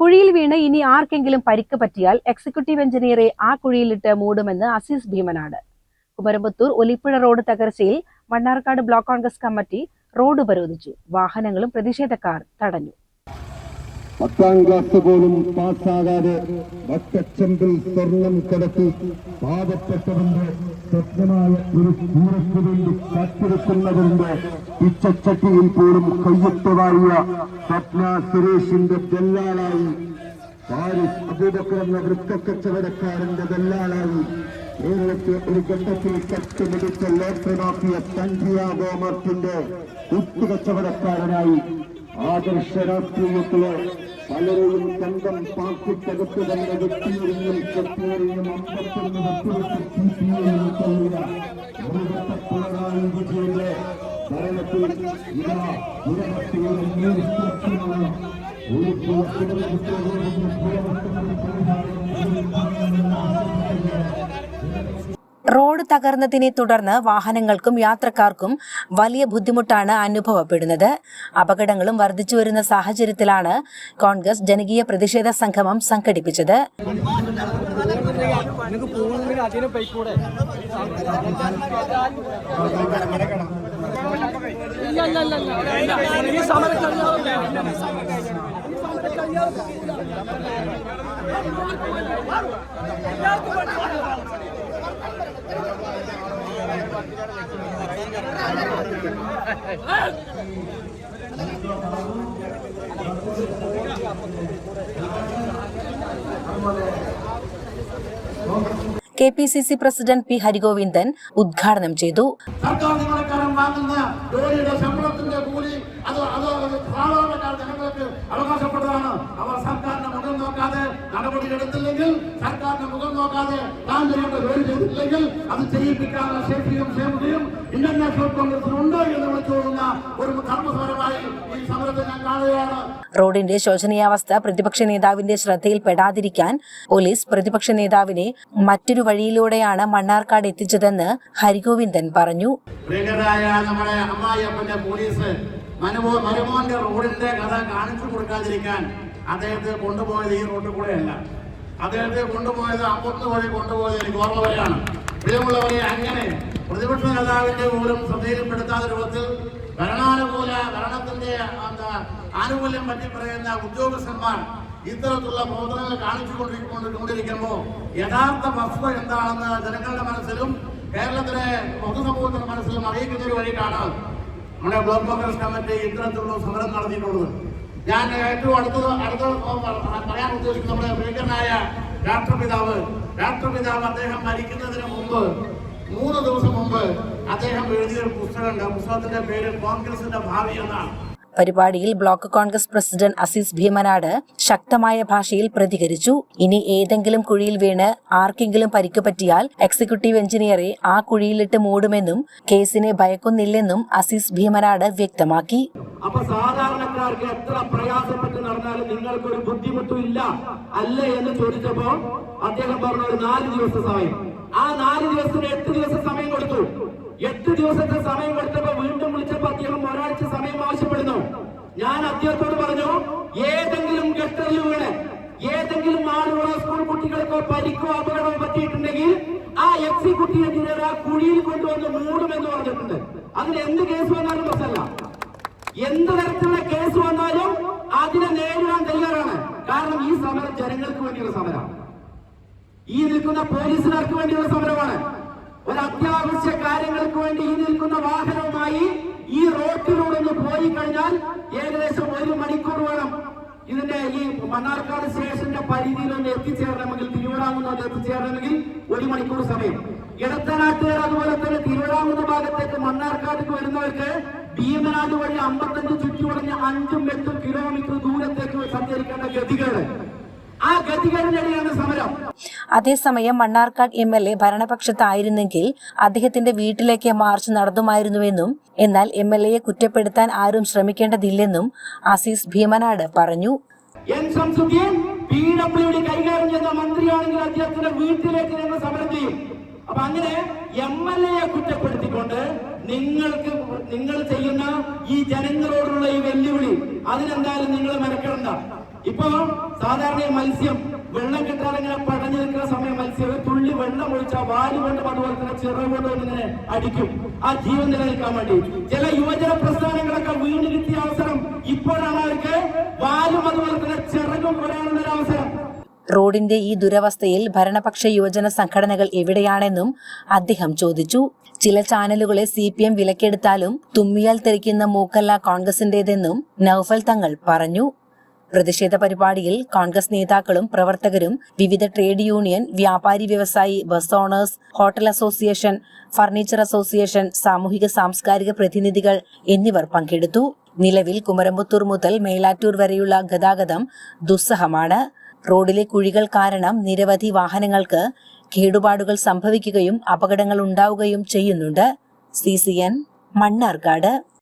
കുഴിയിൽ വീണ് ഇനി ആർക്കെങ്കിലും പരിക്ക് പറ്റിയാൽ എക്സിക്യൂട്ടീവ് എഞ്ചിനീയറെ ആ കുഴിയിലിട്ട് മൂടുമെന്ന് അസീസ് ഭീമനാട്. കുമരമ്പത്തൂർ ഒലിപ്പുഴ റോഡ് തകർച്ചയിൽ Mannarkkad block Congress committee road ഉപരോധിച്ചു. വാഹനങ്ങളും പ്രതിഷേധക്കാർ തടഞ്ഞു. പത്താം ക്ലാസ് പോലും പാസ്സാകാതെ വട്ടച്ചെമ്പിൽ സ്വർണം കിടത്തി പാവപ്പെട്ടവന്റെ സ്വപ്നമായ ഒരു കൂറയ്ക്ക് വേണ്ടി കാത്തിരിക്കുന്നവരുടെ പിച്ചച്ചട്ടിയിൽ പോലും കയ്യൊട്ട് വാഴിയ സ്വപ്ന സുരേഷിന്റെ ദല്ലാളായി പാരിസ് അബൂബക്കർ എന്ന വൃത്തക്കച്ചവടക്കാരന്റെ ദല്ലാളായി കേരളത്തെ ഒരു ഘട്ടത്തിൽ മികച്ച മാഫിയ തന്ത്രിയാ മാർട്ടിന്റെ കുത്തുകച്ചവടക്കാരനായി ആദർശ രാഷ്ട്രീയത്തിലെ പലരെയും സ്വന്തം പാർട്ടിക്കകത്ത് തന്നെ വ്യക്തിയെയും കെട്ടിയെറിഞ്ഞും അമ്പത്തൊന്ന് വെട്ടിവെച്ച് പിണറായി വിജയന്റെ ഭരണത്തിൽ ഒരു തകർന്നതിനെ തുടർന്ന് വാഹനങ്ങൾക്കും യാത്രക്കാർക്കും വലിയ ബുദ്ധിമുട്ടാണ് അനുഭവപ്പെടുന്നത്. അപകടങ്ങളും വർദ്ധിച്ചു വരുന്ന സാഹചര്യത്തിലാണ് കോൺഗ്രസ് ജനകീയ പ്രതിഷേധ സംഗമം സംഘടിപ്പിച്ചത് പോയിക്കൂടെ ഇല്ല ഇല്ല ഇല്ല ഇല്ല ഈ സമരം കഴിയാറില്ല ഈ സമരം കഴിയാറില്ല K P C C president P Harigovindan ഉദ്ഘാടനം ചെയ്തു സർക്കാർ ജീവനക്കാരൻ വാങ്ങുന്ന ജോലിയുടെ ശമ്പളത്തിന്റെ കൂലി അത് അത് സാധാരണക്കാർ ജനങ്ങൾക്ക് അവകാശപ്പെട്ടതാണ് അവർ സർക്കാരിന്റെ മുഖം നോക്കാതെ നടപടി എടുത്തില്ലെങ്കിൽ സർക്കാരിന്റെ മുഖം നോക്കാതെ താൻ ചെയ്യേണ്ട ജോലി ചെയ്തിട്ടില്ലെങ്കിൽ അത് ചെയ്യിപ്പിക്കാനുള്ള ശേഷിയും ക്ഷേമതയും ഇന്റർനാഷണൽ നാഷണൽ കോൺഗ്രസിനുണ്ട് എന്ന് വിളിച്ചുകൊള്ളുന്ന ഒരു കർമ്മസമരമായി ഈ സമരത്തെ ഞാൻ കാണുകയാണ്. റോഡിന്റെ ശോചനീയാവസ്ഥ പ്രതിപക്ഷ നേതാവിന്റെ ശ്രദ്ധയിൽപ്പെടാതിരിക്കാൻ പോലീസ് പ്രതിപക്ഷ നേതാവിനെ മറ്റൊരു വഴിയിലൂടെയാണ് മണ്ണാർക്കാട് എത്തിച്ചതെന്ന് ഹരിഗോവിന്ദൻ പറഞ്ഞു. പ്രിയങ്കരായ നമ്മുടെ അമ്മായിയപ്പന്റെ പോലീസ് മനുമോ മരുമോന്റെ റോഡിന്റെ കഥ കാണിച്ചു കൊടുക്കാതിരിക്കാൻ അദ്ദേഹത്തെ കൊണ്ടുപോയത് ഈ റോഡിൽ കൂടെയല്ല. അദ്ദേഹത്തെ കൊണ്ടുപോയത് അമ്പത്ത് വഴി കൊണ്ടുപോയത് എനിക്ക് ഓർമ്മ വരെയാണ് പ്രിയമുള്ളവരെ അങ്ങനെ പ്രതിപക്ഷ നേതാവിന്റെ പോലും ശ്രദ്ധയിൽപ്പെടുത്താത്ത രൂപത്തിൽ ഭരണാനുകൂല ഭരണത്തിന്റെ എന്താ ആനുകൂല്യം പറ്റി പറയുന്ന ഉദ്യോഗസ്ഥന്മാർ ഇത്തരത്തിലുള്ള പ്രവർത്തനങ്ങൾ കാണിച്ചുകൊണ്ടിരിക്കൊണ്ടിരിക്കുമ്പോൾ യഥാർത്ഥ വസ്തുത എന്താണെന്ന് ജനങ്ങളുടെ മനസ്സിലും കേരളത്തിലെ പൊതുസമൂഹത്തിന്റെ മനസ്സിലും അറിയിക്കുന്ന ഒരു വഴിക്കാണ് നമ്മുടെ ബ്ലോക്ക് കോൺഗ്രസ് കമ്മിറ്റി ഇത്തരത്തിലുള്ള സമരം നടത്തിയിട്ടുള്ളത്. ഞാൻ ഏറ്റവും അടുത്തത് അടുത്ത പറയാൻ ഉദ്ദേശിക്കുന്നത് നമ്മുടെ പ്രിയങ്കരനായ രാഷ്ട്രപിതാവ് രാഷ്ട്രപിതാവ് അദ്ദേഹം മരിക്കുന്നതിന് മുമ്പ് മൂന്ന് ദിവസം മുമ്പ് അദ്ദേഹം എഴുതിയ ഒരു പുസ്തകമുണ്ട്. പുസ്തകത്തിന്റെ പേര് കോൺഗ്രസിന്റെ ഭാവി എന്നാണ്. പരിപാടിയിൽ ബ്ലോക്ക് കോൺഗ്രസ് പ്രസിഡന്റ് അസീസ് ഭീമനാട് ശക്തമായ ഭാഷയിൽ പ്രതികരിച്ചു. ഇനി ഏതെങ്കിലും കുഴിയിൽ വീണ് ആർക്കെങ്കിലും പരിക്ക് പറ്റിയാൽ എക്സിക്യൂട്ടീവ് എഞ്ചിനീയറെ ആ കുഴിയിലിട്ട് മൂടുമെന്നും കേസിനെ ഭയക്കുന്നില്ലെന്നും അസീസ് ഭീമനാട് വ്യക്തമാക്കി. അപ്പൊ സാധാരണക്കാർക്ക് എത്ര പ്രയാസപ്പെട്ട് നടന്നാലും നിങ്ങൾക്കൊരു ബുദ്ധിമുട്ടും ഇല്ല. അല്ലേ എന്ന് ചോദിച്ചപ്പോ അദ്ദേഹം പറഞ്ഞ ഒരു നാല് ദിവസ സമയം. ആ നാല് ദിവസത്തിന് എട്ട് ദിവസം സമയം കൊടുത്തു. എട്ട് ദിവസത്തെ സമയം കൊടുത്തപ്പോ വീണ്ടും വിളിച്ചപ്പോ അദ്ദേഹം ഒരാഴ്ച സമയം ആവശ്യപ്പെടുന്നു. ഞാൻ അദ്ദേഹത്തോട് പറഞ്ഞു ഏതെങ്കിലും ഗട്ടറിൽ ഏതെങ്കിലും ആളുകളോ സ്കൂൾ കുട്ടികൾക്കോ പരിക്കോ അപകടമോ പറ്റിയിട്ടുണ്ടെങ്കിൽ ആ എക്സിക്യൂട്ടീവ് എഞ്ചിനീയർ ആ കുഴിയിൽ കൊണ്ടുവന്ന് മൂടുമെന്ന് പറഞ്ഞിട്ടുണ്ട്. അതിന് എന്ത് കേസ് വന്നാലും പ്രശ്നമല്ല. എന്ത് തരത്തിലുള്ള കേസ് വന്നാലും അതിനെ നേരിടാൻ തയ്യാറാണ്. കാരണം ഈ സമരം ജനങ്ങൾക്ക് വേണ്ടിയുള്ള സമരമാണ്. ഈ നിൽക്കുന്ന പോലീസുകാർക്ക് വേണ്ടിയുള്ള സമരമാണ്. ഒരു അത്യാവശ്യ കാര്യങ്ങൾക്ക് വേണ്ടി ഈ നിൽക്കുന്ന വാഹനവുമായി ഈ റോഡിലൂടെ ഒന്ന് പോയി കഴിഞ്ഞാൽ ഏകദേശം ഒരു മണിക്കൂർ വേണം ഇതിന്റെ ഈ മണ്ണാർക്കാട് സ്റ്റേഷന്റെ പരിധിയിൽ ഒന്ന് എത്തിച്ചേരണമെങ്കിൽ തിരുവിതാംകുന്ന് ഒന്ന് എത്തിച്ചേരണമെങ്കിൽ ഒരു മണിക്കൂർ സമയം. ഇടത്തനാട്ടുകാർ അതുപോലെ തന്നെ തിരുവിതാംകുന്ന് ഭാഗത്തേക്ക് മണ്ണാർക്കാടേക്ക് വരുന്നവർക്ക് ഭീമനാട് വഴി അമ്പത്തഞ്ച് ചുറ്റുവളഞ്ഞ് അഞ്ചും എട്ടും കിലോമീറ്റർ ദൂരത്തേക്ക് സഞ്ചരിക്കേണ്ട ഗതികേട്. ആ ഗതികേടിനിടെയാണ് സമരം. അതേസമയം മണ്ണാർക്കാട് എം എൽ എ ഭരണപക്ഷത്തായിരുന്നെങ്കിൽ അദ്ദേഹത്തിന്റെ വീട്ടിലേക്ക് മാർച്ച് നടത്തുമായിരുന്നുവെന്നും എന്നാൽ എം എൽ എയെ കുറ്റപ്പെടുത്താൻ ആരും ശ്രമിക്കേണ്ടതില്ലെന്നും അസീസ് ഭീമനാട് പറഞ്ഞു. കൈകാര്യം ചെയ്യുന്ന മന്ത്രിയാണെങ്കിൽ അദ്ദേഹത്തിന്റെ അപ്പൊ അങ്ങനെ എം എൽ എയെ കുറ്റപ്പെടുത്തിക്കൊണ്ട് നിങ്ങൾക്ക് നിങ്ങൾ ചെയ്യുന്ന ഈ ജനങ്ങളോടുള്ള ഈ വെല്ലുവിളി അതിനെന്തായാലും നിങ്ങൾ മെനക്കെടണ്ട. ഇപ്പൊ സാധാരണ മത്സ്യം വെള്ളം കിട്ടാതെ ഇങ്ങനെ പടഞ്ഞു നിൽക്കുന്ന സമയം മത്സ്യം തുള്ളി വെള്ളം ഒഴിച്ചാൽ വാൽ കൊണ്ടും അതുപോലെ തന്നെ ചിറവ് കൊണ്ടും ഇങ്ങനെ അടിക്കും. ആ ജീവൻ നിലനിൽക്കാൻ വേണ്ടി. ചില യുവജന പ്രസ്ഥാനങ്ങളൊക്കെ വീണ്ടും കിട്ടിയ അവസരം ഇപ്പോഴാണ് അവർക്ക് വാലും അതുപോലെ തന്നെ ചിറകും ഒരു അവസരം. റോഡിന്റെ ഈ ദുരവസ്ഥയിൽ ഭരണപക്ഷ യുവജന സംഘടനകൾ എവിടെയാണെന്നും അദ്ദേഹം ചോദിച്ചു. ചില ചാനലുകളെ സി പി എം വിലക്കെടുത്താലും തുമ്മിയാൽ തെറിക്കുന്ന മൂക്കല്ല കോൺഗ്രസിന്റേതെന്നും നൌഫൽ തങ്ങൾ പറഞ്ഞു. പ്രതിഷേധ പരിപാടിയിൽ കോൺഗ്രസ് നേതാക്കളും പ്രവർത്തകരും വിവിധ ട്രേഡ് യൂണിയൻ വ്യാപാരി വ്യവസായി bus owners hotel association furniture association സാമൂഹിക സാംസ്കാരിക പ്രതിനിധികൾ എന്നിവർ പങ്കെടുത്തു. നിലവിൽ കുമരമ്പത്തൂർ മുതൽ മേലാറ്റൂർ വരെയുള്ള ഗതാഗതം ദുസ്സഹമാണ്. റോഡിലെ കുഴികൾ കാരണം നിരവധി വാഹനങ്ങൾക്ക് കേടുപാടുകൾ സംഭവിക്കുകയും അപകടങ്ങൾ ഉണ്ടാവുകയും ചെയ്യുന്നുണ്ട്. C C N Mannarkkad.